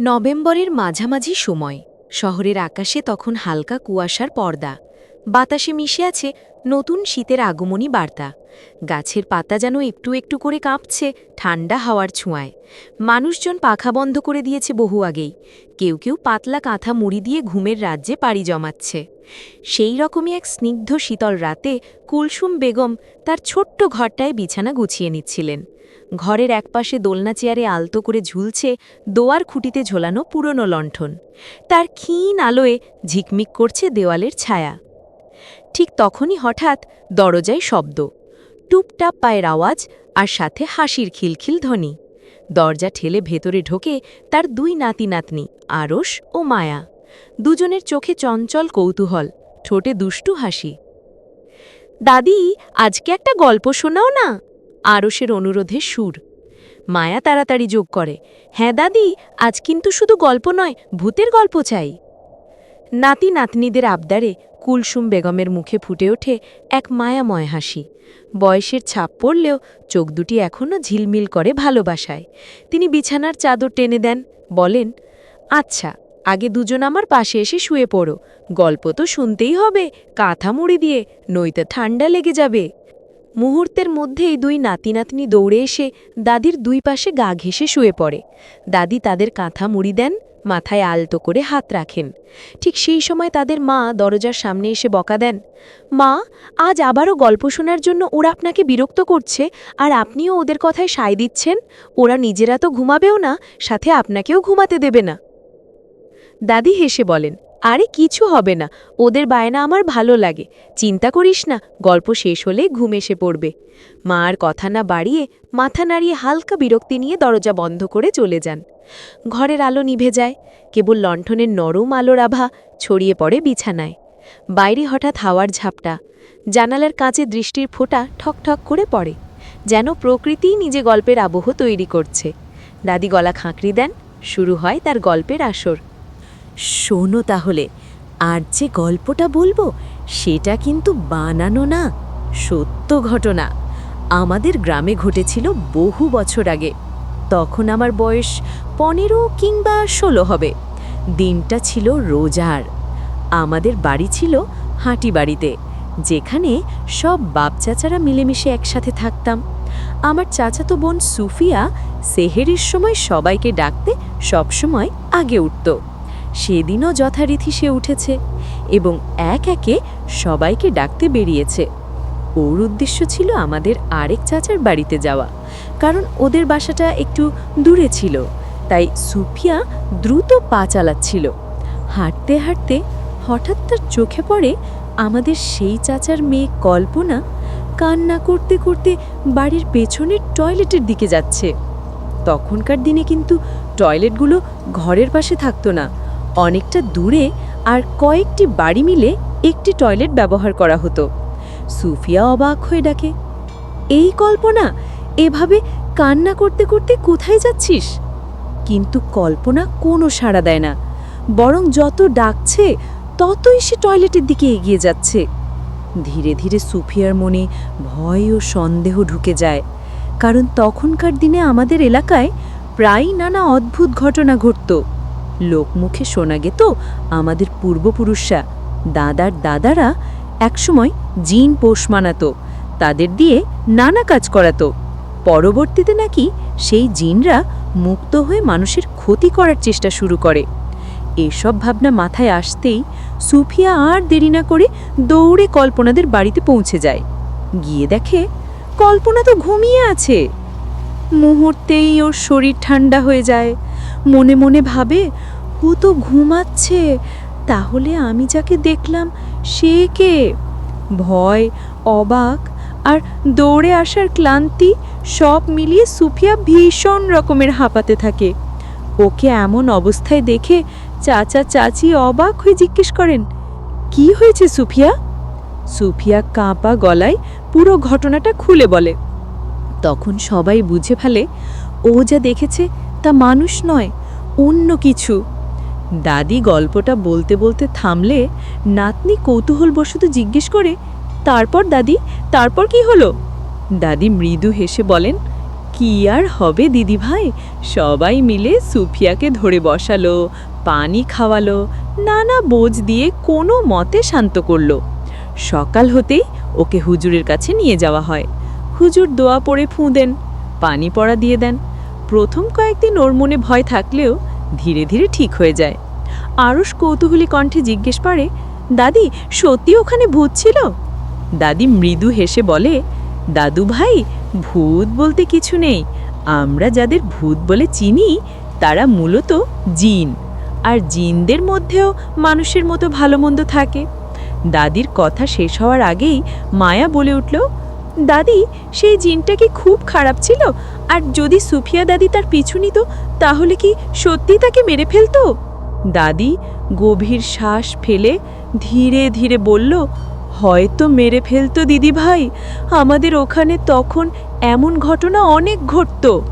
নভেম্বরের মাঝামাঝি সময়। শহরের আকাশে তখন হালকা কুয়াশার পর্দা। বাতাসে মিশে আছে নতুন শীতের আগমনী বার্তা। গাছের পাতা যেন একটু একটু করে কাঁপছে ঠান্ডা হাওয়ার ছোঁয়ায়। মানুষজন পাখা বন্ধ করে দিয়েছে বহু আগেই। কেউ কেউ পাতলা কাঁথা মুড়ি দিয়ে ঘুমের রাজ্যে পাড়ি জমাচ্ছে। সেই রকমই এক স্নিগ্ধ শীতল রাতে কুলসুম বেগম তার ছোট্ট ঘরটায় বিছানা গুছিয়ে নিচ্ছিলেন। ঘরের একপাশে দোলনা চেয়ারে আলতো করে ঝুলছে দোয়ার খুঁটিতে ঝোলানো পুরনো লণ্ঠন। তার ক্ষীণ আলোয় ঝিকমিক করছে দেওয়ালের ছায়া। ঠিক তখনই হঠাৎ দরজায় শব্দ। টুপটাপ পায়ের আওয়াজ আর সাথে হাসির খিলখিল ধ্বনি। দরজা ঠেলে ভেতরে ঢোকে তার দুই নাতি নাতনি আরস ও মায়া। দুজনের চোখে চঞ্চল কৌতূহল, ঠোঁটে দুষ্টু হাসি। দাদি, আজকে একটা গল্প শোনাও না? আরসের অনুরোধে সুর। মায়া তাড়াতাড়ি যোগ করে হ্যাঁ দাদি, আজ কিন্তু শুধু গল্প নয়, ভূতের গল্প চাই। নাতি নাতনিদের আবদারে কুলসুম বেগমের মুখে ফুটে ওঠে এক মায়াময় হাসি। বয়সের ছাপ পড়লেও চোখ দুটি এখনও ঝিলমিল করে ভালোবাসায়। তিনি বিছানার চাদর টেনে দেন, বলেন আচ্ছা আগে দুজন আমার পাশে এসে শুয়ে পড়ো, গল্প তো শুনতেই হবে, কাঁথা মুড়ি দিয়ে, নইতে ঠান্ডা লেগে যাবে। মুহূর্তের মধ্যেই দুই নাতি নাতনি দৌড়ে এসে দাদির দুই পাশে গা ঘেঁষে শুয়ে পড়ে। দাদি তাদের কাঁথা মুড়ি দেন, মাথায় আলতো করে হাত রাখেন। ঠিক সেই সময় তাদের মা দরজার সামনে এসে বকা দেন, মা, আজ আবারও গল্প শোনার জন্য ওরা আপনাকে বিরক্ত করছে আর আপনিও ওদের কথায় সায় দিচ্ছেন। ওরা নিজেরা তো ঘুমাবেও না, সাথে আপনাকেও ঘুমাতে দেবে না। দাদি হেসে বলেন, আরে কিছু হবে না, ওদের বায়না আমার ভালো লাগে। চিন্তা করিস না, গল্প শেষ হলে ঘুম এসে পড়বে। মা আর কথা না বাড়িয়ে মাথা নাড়িয়ে হালকা বিরক্তি নিয়ে দরজা বন্ধ করে চলে যান। ঘরের আলো নিভে যায়, কেবল লণ্ঠনের নরম আলোর আভা ছড়িয়ে পড়ে বিছানায়। বাইরে হঠাৎ হাওয়ার ঝাপটা, জানালার কাঁচে দৃষ্টির ফোঁটা ঠক ঠক করে পড়ে, যেন প্রকৃতিই নিজে গল্পের আবহ তৈরি করছে। দাদি গলা খাঁকরি দেন, শুরু হয় তার গল্পের আসর। শোনো তাহলে, আর যে গল্পটা বলব, সেটা কিন্তু বানানো না, সত্য ঘটনা। আমাদের গ্রামে ঘটেছিল বহু বছর আগে। তখন আমার বয়স পনেরো কিংবা ষোলো হবে। দিনটা ছিল রোজার। আমাদের বাড়ি ছিল হাঁটি বাড়িতে, যেখানে সব বাপ চাচারা মিলেমিশে একসাথে থাকতাম। আমার চাচাতো বোন সুফিয়া সেহেরির সময় সবাইকে ডাকতে সবসময় আগে উঠত। সেদিনও যথারীতি সে উঠেছে এবং এক একে সবাইকে ডাকতে বেরিয়েছে। ওর উদ্দেশ্য ছিল আমাদের আরেক চাচার বাড়িতে যাওয়া, কারণ ওদের বাসাটা একটু দূরে ছিল, তাই সুফিয়া দ্রুত পা চালাচ্ছিল। হাঁটতে হাঁটতে হঠাৎ তার চোখে পড়ে আমাদের সেই চাচার মেয়ে কল্পনা কান্না করতে করতে বাড়ির পেছনের টয়লেটের দিকে যাচ্ছে। তখনকার দিনে কিন্তু টয়লেটগুলো ঘরের পাশে থাকতো না অনেকটা দূরে আর কয়েকটি বাড়ি মিলে একটি টয়লেট ব্যবহার করা হতো। সুফিয়া অবাক হয়ে ডাকে, এই কল্পনা? এভাবে কান্না করতে করতে কোথায় যাচ্ছিস? কিন্তু কল্পনা কোনো সাড়া দেয় না, বরং যত ডাকছে, ততই সে টয়লেটের দিকে এগিয়ে যাচ্ছে। ধীরে ধীরে সুফিয়ার মনে ভয় ও সন্দেহ ঢুকে যায়, কারণ তখনকার দিনে আমাদের এলাকায় প্রায়ই নানা অদ্ভুত ঘটনা ঘটত। লোকমুখে শোনা গেত আমাদের পূর্বপুরুষরা। দাদার দাদারা একসময় জিন পোষ মানাতো, তাদের দিয়ে নানা কাজ করাতো। পরবর্তীতে নাকি সেই জিনরা মুক্ত হয়ে মানুষের ক্ষতি করার চেষ্টা শুরু করে। এসব ভাবনা মাথায় আসতেই সুফিয়া আর দেরি না করে দৌড়ে কল্পনাদের বাড়িতে পৌঁছে যায়। গিয়ে দেখে কল্পনা তো ঘুমিয়ে আছে। মুহূর্তেই ওর শরীর ঠান্ডা হয়ে যায়। মনে মনে ভাবে ও তো ঘুমাচ্ছে, তাহলে আমি যাকে দেখলাম সে কে? ভয়, অবাক আর দৌড়ে আসার ক্লান্তি সব মিলিয়ে সুফিয়া ভীষণ রকমের হাঁপাতে থাকে। ওকে এমন অবস্থায় দেখে চাচা চাচি অবাক হয়ে জিজ্ঞেস করেন, কি হয়েছে সুফিয়া? সুফিয়া কাঁপা গলায় পুরো ঘটনাটা খুলে বলে। তখন সবাই বুঝে ফেলে, ও যা দেখেছে তা মানুষ নয়, অন্য কিছু। দাদি গল্পটা বলতে বলতে থামলে নাতনি কৌতূহলবশত জিজ্ঞেস করে, তারপর দাদি? তারপর কি হলো? দাদি মৃদু হেসে বলেন, কি আর হবে দিদি ভাই? সবাই মিলে সুফিয়াকে ধরে বসালো, পানি খাওয়ালো, নানা বোঝ দিয়ে কোনো মতে শান্ত করল। সকাল হতেই ওকে হুজুরের কাছে নিয়ে যাওয়া হয়। হুজুর দোয়া পড়ে ফুঁ দেন, পানি পড়া দিয়ে দেন। প্রথম কয়েকদিন ওর মনে ভয় থাকলেও ধীরে ধীরে ঠিক হয়ে যায়। আরস কৌতূহলী কণ্ঠে জিজ্ঞেস করে, দাদি, সত্যি ওখানে ভূত ছিল? দাদি মৃদু হেসে বলে, দাদু ভাই, ভূত বলতে কিছু নেই। আমরা যাদের ভূত বলে চিনি, তারা মূলত জিন। আর জিনদের মধ্যেও মানুষের মতো ভালো মন্দ থাকে। দাদির কথা শেষ হওয়ার আগেই মায়া বলে উঠল, দাদি, সেই জিনটা কি খুব খারাপ ছিল? আর যদি সুফিয়া দাদি তার পিছু নিত, তাহলে কি সত্যি তাকে মেরে ফেলতো? দাদি গভীর শ্বাস ফেলে ধীরে ধীরে বলল, হয়তো মেরে ফেলতো দিদি ভাই। আমাদের ওখানে তখন এমন ঘটনা অনেক ঘটতো।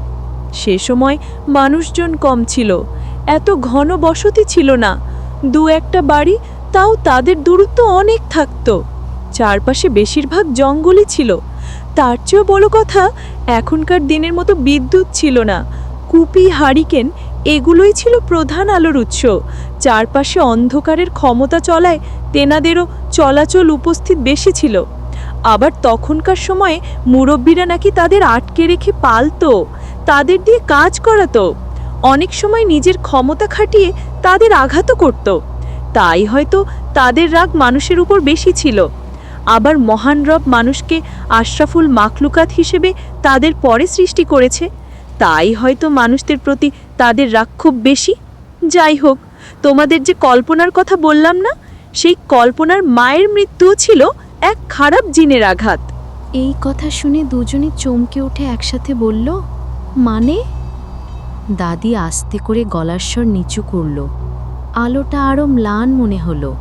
সে সময় মানুষজন কম ছিল। এত ঘন বসতি ছিল না। দু একটা বাড়ি, তাও তাদের দূরত্ব অনেক থাকত। চারপাশে বেশিরভাগ জঙ্গলই ছিল। তার চেয়েও বড় কথা, এখনকার দিনের মতো বিদ্যুৎ ছিল না। কুপি, হারিকেন, এগুলোই ছিল প্রধান আলোর উৎস। চারপাশে অন্ধকারের ক্ষমতা চলায় তেনাদেরও চলাচল উপস্থিত বেশি ছিল। আবার তখনকার সময়ে মুরব্বীরা নাকি তাদের আটকে রেখে পালতো, তাদের দিয়ে কাজ করাতো। অনেক সময় নিজের ক্ষমতা খাটিয়ে তাদের আঘাতও করত। তাই হয়তো তাদের রাগ মানুষের উপর বেশি ছিল। আবার মহান রব মানুষকে আশরাফুল মাখলুকাত হিসেবে তাদের পরে সৃষ্টি করেছে। তাই হয়তো মানুষদের প্রতি তাদের রাগ খুব বেশি। যাই হোক, তোমাদের যে কল্পনার কথা বললাম না, সেই কল্পনার মায়ের মৃত্যুও ছিল এক খারাপ জিনের আঘাত। এই কথা শুনে দুজনে চমকে উঠে একসাথে বলল মানে? দাদি আস্তে করে গলার স্বর নিচু করল। আলোটা আরও ম্লান মনে হলো।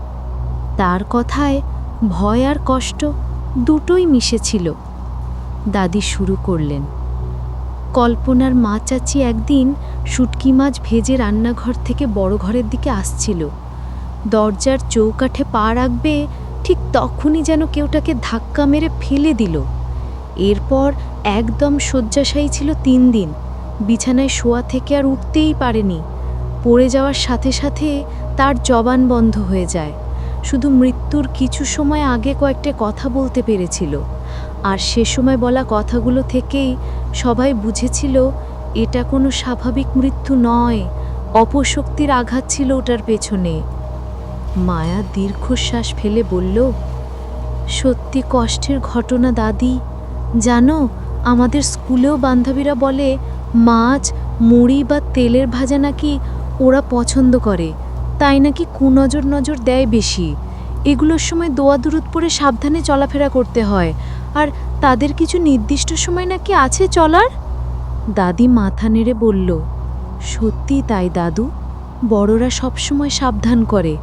তার কথায় ভয় আর কষ্ট দুটোই মিশেছিল। দাদি শুরু করলেন। কল্পনার মা চাচি একদিন শুটকি মাছ ভেজে রান্নাঘর থেকে বড় ঘরের দিকে আসছিল। দরজার চৌকাঠে পা রাখবে, ঠিক তখনই যেন কেউ তাকে ধাক্কা মেরে ফেলে দিল। এরপর একদম শয্যাশায়ী ছিল তিন দিন। বিছানায় শোয়া থেকে আর উঠতেই পারেনি। পড়ে যাওয়ার সাথে সাথে তার জবান বন্ধ হয়ে যায়। শুধু মৃত্যুর কিছু সময় আগে কয়েকটা কথা বলতে পেরেছিল। আর সে সময় বলা কথাগুলো থেকেই সবাই বুঝেছিল, এটা কোনো স্বাভাবিক মৃত্যু নয়, অপশক্তির আঘাত ছিল ওটার পেছনে। মায়া দীর্ঘশ্বাস ফেলে বলল, সত্যি কষ্টের ঘটনা দাদি। জানো, আমাদের স্কুলেও বান্ধবীরা বলে, মাছ, মুড়ি বা তেলের ভাজা নাকি ওরা পছন্দ করে। তাই নাকি কুনজর নজর দেয় বেশি? এগুলোর সময় দোয়া দুরুদ পরে সাবধানে চলাফেরা করতে হয়। আর তাদের কিছু নির্দিষ্ট সময় নাকি আছে চলার? দাদি মাথা নেড়ে বলল সত্যি তাই দাদু। বড়রা সবসময় সাবধান করে।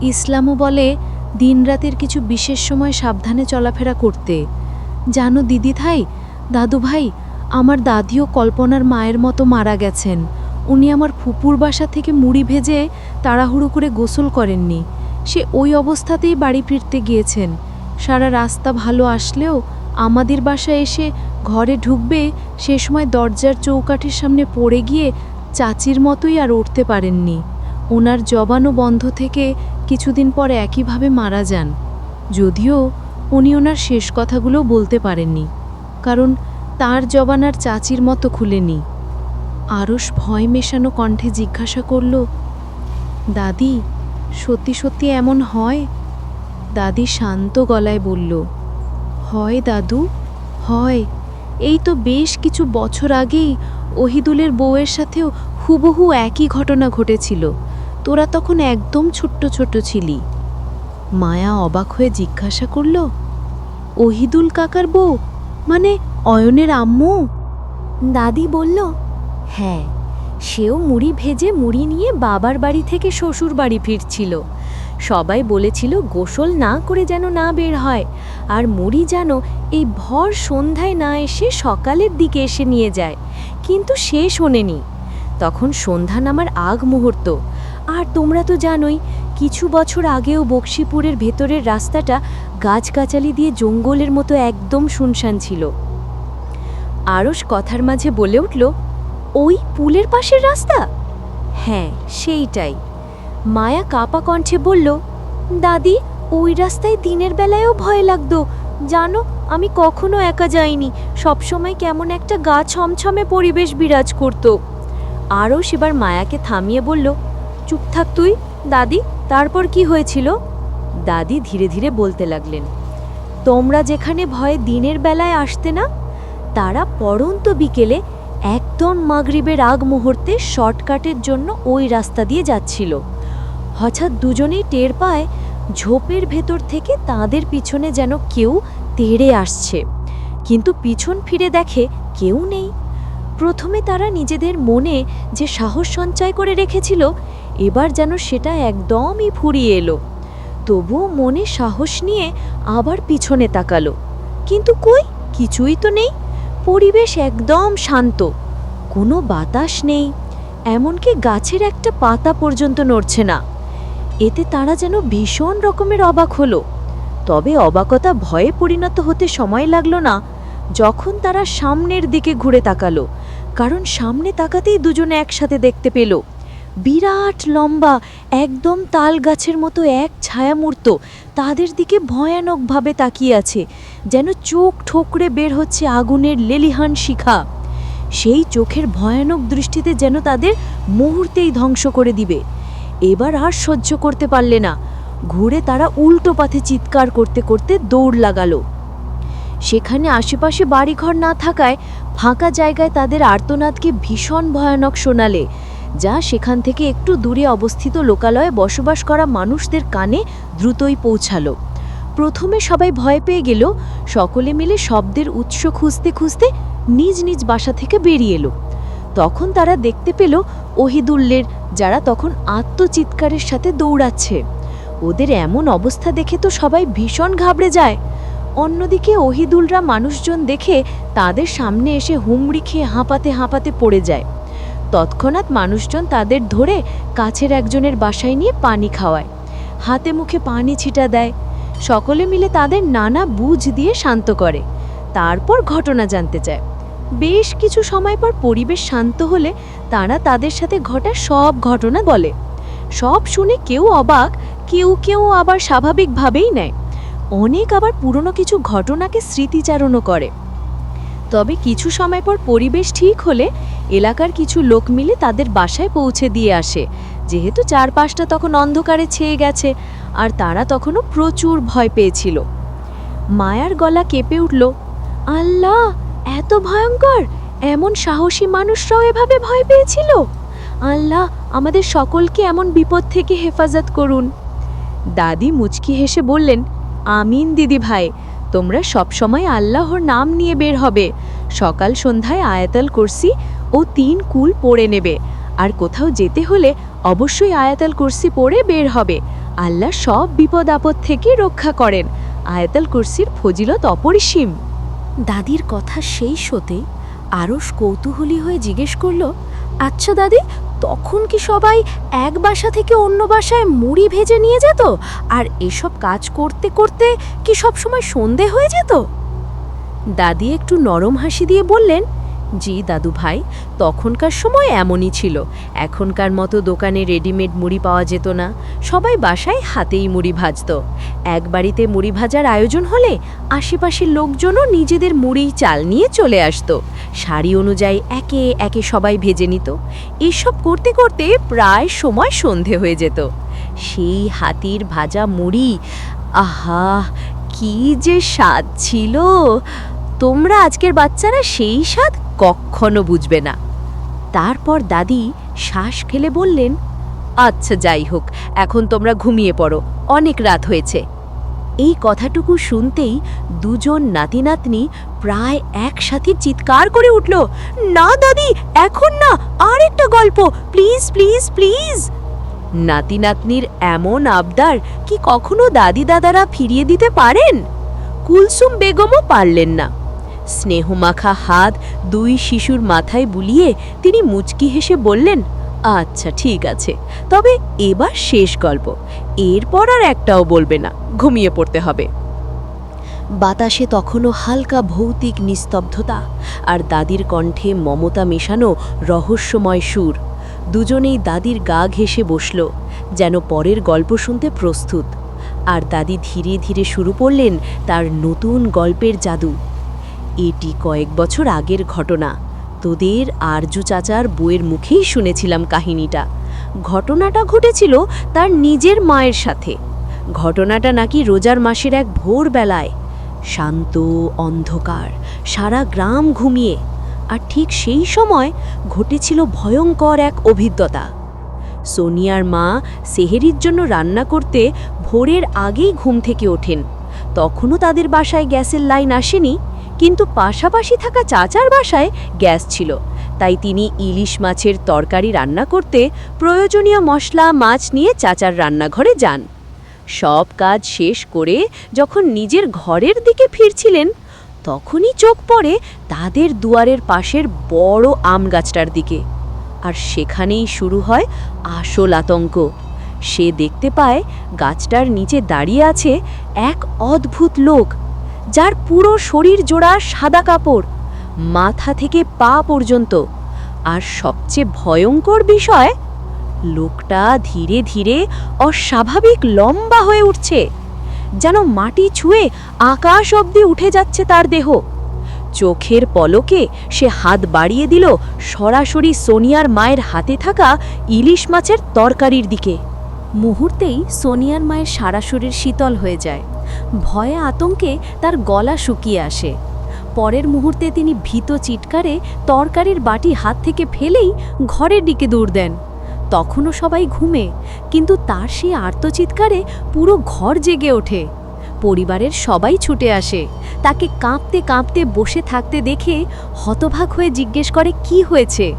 ইসলামও বলে, দিনরাতের কিছু বিশেষ সময় সাবধানে চলাফেরা করতে। জানো দিদি ভাই, দাদু ভাই, আমার দাদিও কল্পনার মায়ের মতো মারা গেছেন। উনি আমার ফুপুর বাসা থেকে মুড়ি ভেজে তাড়াহুড়ো করে গোসল করেননি। সে ওই অবস্থাতেই বাড়ি ফিরতে গিয়েছেন। সারা রাস্তা ভালো আসলেও আমাদের বাসায় এসে ঘরে ঢুকবে সে সময় দরজার চৌকাঠির সামনে পড়ে গিয়ে চাচির মতোই আর উঠতে পারেননি। ওনার জবানও বন্ধ থেকে কিছুদিন পর একইভাবে মারা যান। যদিও উনি ওনার শেষ কথাগুলো বলতে পারেননি, কারণ তার জবান আর চাচির মতো খুলেনি। আরস ভয় মেশানো কণ্ঠে জিজ্ঞাসা করল, দাদি, সত্যি সত্যি এমন হয়? দাদি শান্ত গলায় বলল, হয় দাদু, হয়। এই তো বেশ কিছু বছর আগেই ওহিদুলের বউয়ের সাথেও হুবহু একই ঘটনা ঘটেছিল। তোরা তখন একদম ছোট্ট ছোট ছিলি। মায়া অবাক হয়ে জিজ্ঞাসা করল, ওহিদুল কাকার বউ? মানে অয়নের আম্মু? দাদি বলল হ্যাঁ সেও মুড়ি ভেজে মুড়ি নিয়ে বাবার বাড়ি থেকে শ্বশুর বাড়ি ফিরছিল। সবাই বলেছিল গোসল না করে যেন না বের হয়, আর মুড়ি যেন এই ভর সন্ধ্যায় না এসে সকালের দিকে এসে নিয়ে যায়, কিন্তু সে শোনেনি। তখন সন্ধ্যা নামার আগ মুহূর্ত। আর তোমরা তো জানোই, কিছু বছর আগেও বক্সিপুরের ভেতরের রাস্তাটা গাছগাছালি দিয়ে জঙ্গলের মতো একদম শুনশান ছিল। আরস কথার মাঝে বলে উঠল ওই পুলের পাশের রাস্তা? হ্যাঁ সেইটাই। মায়া কাপা কণ্ঠে বলল, দাদি, ওই রাস্তায় দিনের বেলায়ও ভয় লাগতো। জানো, আমি কখনো একা যাইনি। সবসময় কেমন একটা গা ছমছমে পরিবেশ বিরাজ করত। আরও সেবার মায়াকে থামিয়ে বলল, চুপ থাক তুই। দাদি, তারপর কি হয়েছিল? দাদি ধীরে ধীরে বলতে লাগলেন, তোমরা যেখানে ভয়ে দিনের বেলায় আসতে না, তারা পড়ন্ত বিকেলে একদম মাগরিবের আগ মুহূর্তে শর্টকাটের জন্য ওই রাস্তা দিয়ে যাচ্ছিল। হঠাৎ দুজনেই টের পায় ঝোপের ভেতর থেকে তাদের পিছনে যেন কেউ তেড়ে আসছে। কিন্তু পিছন ফিরে দেখে কেউ নেই। প্রথমে তারা নিজেদের মনে যে সাহস সঞ্চয় করে রেখেছিল, এবার যেন সেটা একদমই ফুরিয়ে এলো। তবুও মনে সাহস নিয়ে আবার পিছনে তাকালো। কিন্তু কই? কিছুই তো নেই। পরিবেশ একদম শান্ত। কোনো বাতাস নেই, এমনকি গাছের একটা পাতা পর্যন্ত নড়ছে না। এতে তারা যেন ভীষণ রকমের অবাক হলো। তবে অবাকতা ভয়ে পরিণত হতে সময় লাগল না, যখন তারা সামনের দিকে ঘুরে তাকালো, কারণ সামনে তাকাতেই দুজনে একসাথে দেখতে পেল। বিরাট লম্বা, একদম তাল গাছের মতো এক ছায়ামূর্ত। তাদের দিকে ভয়ানকভাবে তাকিয়ে আছে, যেন চোখ ঠোকরে বের হচ্ছে আগুনের লেলিহান শিখা। সেই চোখের ভয়ানক দৃষ্টিতে যেন তাদের মুহূর্তেই ধ্বংস করে দিবে। এবার আর সহ্য করতে পারলে না। ঘুরে তারা উল্টো পথে চিৎকার করতে করতে দৌড় লাগালো। সেখানে আশেপাশে বাড়িঘর না থাকায় ফাঁকা জায়গায় তাদের আর্তনাদকে ভীষণ ভয়ানক শোনালে। যা সেখান থেকে একটু দূরে অবস্থিত লোকালয়ে বসবাস করা মানুষদের কানে দ্রুতই পৌঁছালো। প্রথমে সবাই ভয় পেয়ে গেল, সকলে মিলে শব্দের উৎস খুঁজতে খুঁজতে নিজ নিজ বাসা থেকে বেরিয়ে এলো। তখন তারা দেখতে পেল ওহিদুল্লের, যারা তখন আত্মচিৎকারের সাথে দৌড়াচ্ছে। ওদের এমন অবস্থা দেখে তো সবাই ভীষণ ঘাবড়ে যায়। অন্যদিকে ওহিদুলরা মানুষজন দেখে তাদের সামনে এসে হুমড়ি খেয়ে হাঁপাতে হাঁপাতে পড়ে যায়। তৎক্ষণাৎ মানুষজন তাদের ধরে কাছের একজনের বাসায় নিয়ে পানি খাওয়ায়। হাতে মুখে পানি ছিটা দেয়। সকলে মিলে তাদের নানা বুঝ দিয়ে শান্ত করে। তারপর ঘটনা জানতে চায়। বেশ কিছু সময় পর পরিবেশ শান্ত হলে তারা তাদের সাথে ঘটা সব ঘটনা বলে। সব শুনে কেউ অবাক, কেউ কেউ আবার স্বাভাবিকভাবেই নেয়। অনেক আবার পুরনো কিছু ঘটনাকে স্মৃতিচারণও করে। তবে কিছু সময় পর পরিবেশ ঠিক হলে এলাকার কিছু লোক মিলে তাদের বাসায় পৌঁছে দিয়ে আসে। যেহেতু চারপাশটা তখন অন্ধকারে ছেয়ে গেছে, আর তারা তখনও প্রচুর ভয় পেয়েছিল। মায়ার গলা কেঁপে উঠল, আল্লাহ, এত ভয়ঙ্কর! এমন সাহসী মানুষরাও এভাবে ভয় পেয়েছিল? আল্লাহ, আমাদের সকলকে এমন বিপদ থেকে হেফাজত করুন। দাদি মুচকি হেসে বললেন, আমিন দিদি ভাই তোমরা সবসময় আল্লাহর নাম নিয়ে বের হবে। সকাল সন্ধ্যায় আয়াতাল কুরসি ও তিন কুল পড়ে নেবে। আর কোথাও যেতে হলে অবশ্যই আয়াতাল কুরসি পড়ে বের হবে। আল্লাহ সব বিপদ আপদ থেকে রক্ষা করেন। আয়াতাল কুরসির ফজিলত অপরিসীম। দাদির কথা সেই শোতে আরস কৌতূহলী হয়ে জিজ্ঞেস করল আচ্ছা দাদি তখন কি সবাই এক বাসা থেকে অন্য বাসায় মুড়ি ভেজে নিয়ে যেত? আর এসব কাজ করতে করতে কি সবসময় সন্ধে হয়ে যেত? দাদি একটু নরম হাসি দিয়ে বললেন জি, দাদু ভাই, তখনকার সময় এমনই ছিল। এখনকার মতো দোকানে রেডিমেড মুড়ি পাওয়া যেত না। সবাই বাসায় হাতেই মুড়ি ভাজত। এক বাড়িতে মুড়ি ভাজার আয়োজন হলে আশেপাশের লোকজনও নিজেদের মুড়ি, চাল নিয়ে চলে আসতো। শাড়ি অনুযায়ী একে একে সবাই ভেজে নিত। এসব করতে করতে প্রায় সময় সন্ধে হয়ে যেত। সেই হাতির ভাজা মুড়ি, আহা, কি যে স্বাদ ছিল! তোমরা আজকের বাচ্চারা সেই স্বাদ কখনো বুঝবে না। তারপর দাদি শ্বাস খেলে বললেন আচ্ছা যাই হোক, এখন তোমরা ঘুমিয়ে পড়ো, অনেক রাত হয়েছে। এই কথাটুকু শুনতেই দুজন নাতি নাতনি প্রায় একসাথে চিৎকার করে উঠল, না, দাদি, এখন না আর একটা গল্প, প্লিজ প্লিজ প্লিজ। নাতি নাতনির এমন আবদার কি কখনো দাদি দাদারা ফিরিয়ে দিতে পারেন? কুলসুম বেগমও পারলেন না। স্নেহমাখা হাত দুই শিশুর মাথায় বুলিয়ে তিনি মুচকি হেসে বললেন আচ্ছা ঠিক আছে, তবে এবার শেষ গল্প। এরপর আর একটাও বলবে না, ঘুমিয়ে পড়তে হবে। বাতাসে তখনও হালকা ভৌতিক নিস্তব্ধতা, আর দাদির কণ্ঠে মমতা মেশানো রহস্যময় সুর। দুজনেই দাদির গা ঘেঁষে বসল, যেন পরের গল্প শুনতে প্রস্তুত। আর দাদি ধীরে ধীরে শুরু করলেন তার নতুন গল্পের জাদু। এটি কয়েক বছর আগের ঘটনা। তোদের আরজু চাচার বইয়ের মুখেই শুনেছিলাম কাহিনীটা। ঘটনাটা ঘটেছিল তার নিজের মায়ের সাথে। ঘটনাটা নাকি রোজার মাসের এক ভোরবেলায়। শান্ত অন্ধকার, সারা গ্রাম ঘুমিয়ে। আর ঠিক সেই সময় ঘটেছিল ভয়ঙ্কর এক অভিজ্ঞতা। সোনিয়ার মা সেহেরির জন্য রান্না করতে ভোরের আগেই ঘুম থেকে ওঠেন। তখনও তাদের বাসায় গ্যাসের লাইন আসেনি। কিন্তু পাশাপাশি থাকা চাচার বাসায় গ্যাস ছিল। তাই তিনি ইলিশ মাছের তরকারি রান্না করতে প্রয়োজনীয় মশলা, মাছ নিয়ে চাচার রান্নাঘরে যান। সব কাজ শেষ করে যখন নিজের ঘরের দিকে ফিরছিলেন, তখনই চোখ পড়ে তাদের দুয়ারের পাশের বড় আম গাছটার দিকে। আর সেখানেই শুরু হয় আসল আতঙ্ক। সে দেখতে পায় গাছটার নিচে দাঁড়িয়ে আছে এক অদ্ভুত লোক। যার পুরো শরীর জোড়া সাদা কাপড়, মাথা থেকে পা পর্যন্ত। আর সবচেয়ে ভয়ঙ্কর বিষয়, লোকটা ধীরে ধীরে অস্বাভাবিক লম্বা হয়ে উঠছে, যেন মাটি ছুঁয়ে আকাশ অবধি উঠে যাচ্ছে তার দেহ। চোখের পলকে সে হাত বাড়িয়ে দিল সরাসরি সোনিয়ার মায়ের হাতে থাকা ইলিশ মাছের তরকারির দিকে। মুহূর্তেই সোনিয়ার মায়ের সারা শরীর শীতল হয়ে যায়। ভয়ে আতঙ্কে তার গলা শুকিয়ে আসে। পরের মুহূর্তে তিনি ভীত চিৎকারে তরকারির বাটি হাত থেকে ফেলেই ঘরের দিকে দৌড় দেন। তখনও সবাই ঘুমে, কিন্তু তার সেই আর্তচিৎকারে পুরো ঘর জেগে ওঠে। পরিবারের সবাই ছুটে আসে। তাকে কাঁপতে কাঁপতে বসে থাকতে দেখে হতভাগ হয়ে জিজ্ঞেস করে, কি হয়েছে?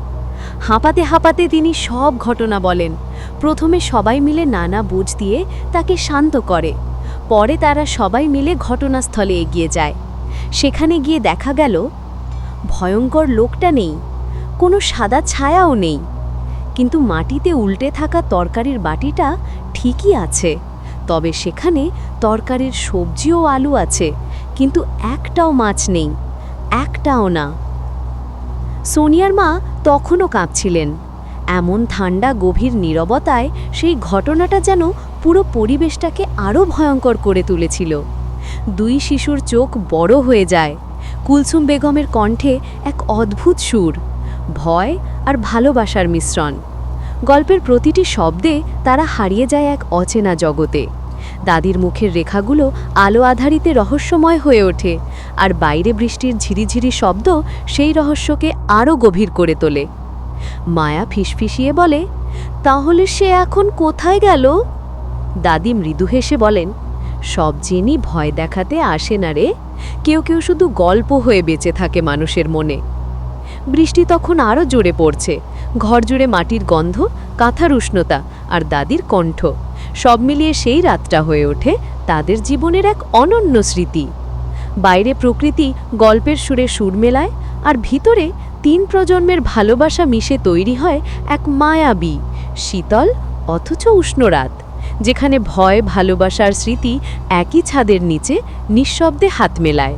হাঁপাতে হাঁপাতে তিনি সব ঘটনা বলেন। প্রথমে সবাই মিলে নানা বুঝ দিয়ে তাকে শান্ত করে। পরে তারা সবাই মিলে ঘটনাস্থলে এগিয়ে যায়। সেখানে গিয়ে দেখা গেল, ভয়ঙ্কর লোকটা নেই, কোনো সাদা ছায়াও নেই। কিন্তু মাটিতে উল্টে থাকা তরকারির বাটিটা ঠিকই আছে, তবে সেখানে তরকারির সবজি ও আলু আছে, কিন্তু একটাও মাছ নেই, একটাও না। সোনিয়ার মা তখনও কাঁপছিলেন। এমন ঠান্ডা, গভীর নীরবতায় সেই ঘটনাটা যেন পুরো পরিবেশটাকে আরও ভয়ঙ্কর করে তুলেছিল। দুই শিশুর চোখ বড় হয়ে যায়। কুলসুম বেগমের কণ্ঠে এক অদ্ভুত সুর, ভয় আর ভালোবাসার মিশ্রণ। গল্পের প্রতিটি শব্দে তারা হারিয়ে যায় এক অচেনা জগতে। দাদির মুখের রেখাগুলো আলো আধারিতে রহস্যময় হয়ে ওঠে, আর বাইরে বৃষ্টির ঝিরিঝিরি শব্দ সেই রহস্যকে আরও গভীর করে তোলে। মায়া ফিসফিসিয়ে বলে, তাহলে সে এখন কোথায় গেল? দাদি মৃদু হেসে বলেন, সব জিনই ভয় দেখাতে আসে না রে। কেউ কেউ শুধু গল্প হয়ে বেঁচে থাকে মানুষের মনে। বৃষ্টি তখন আরও জোরে পড়ছে। ঘর জুড়ে মাটির গন্ধ, কাঁথার উষ্ণতা আর দাদির কণ্ঠ। সব মিলিয়ে সেই রাতটা হয়ে ওঠে তাদের জীবনের এক অনন্য স্মৃতি। বাইরে প্রকৃতি গল্পের সুরে সুর মেলায় আর ভিতরে তিন প্রজন্মের ভালোবাসা মিশে তৈরি হয় এক মায়াবী, শীতল অথচ উষ্ণ রাত, যেখানে ভয়, ভালোবাসার স্মৃতি একই ছাদের নিচে নিঃশব্দে হাত মেলায়।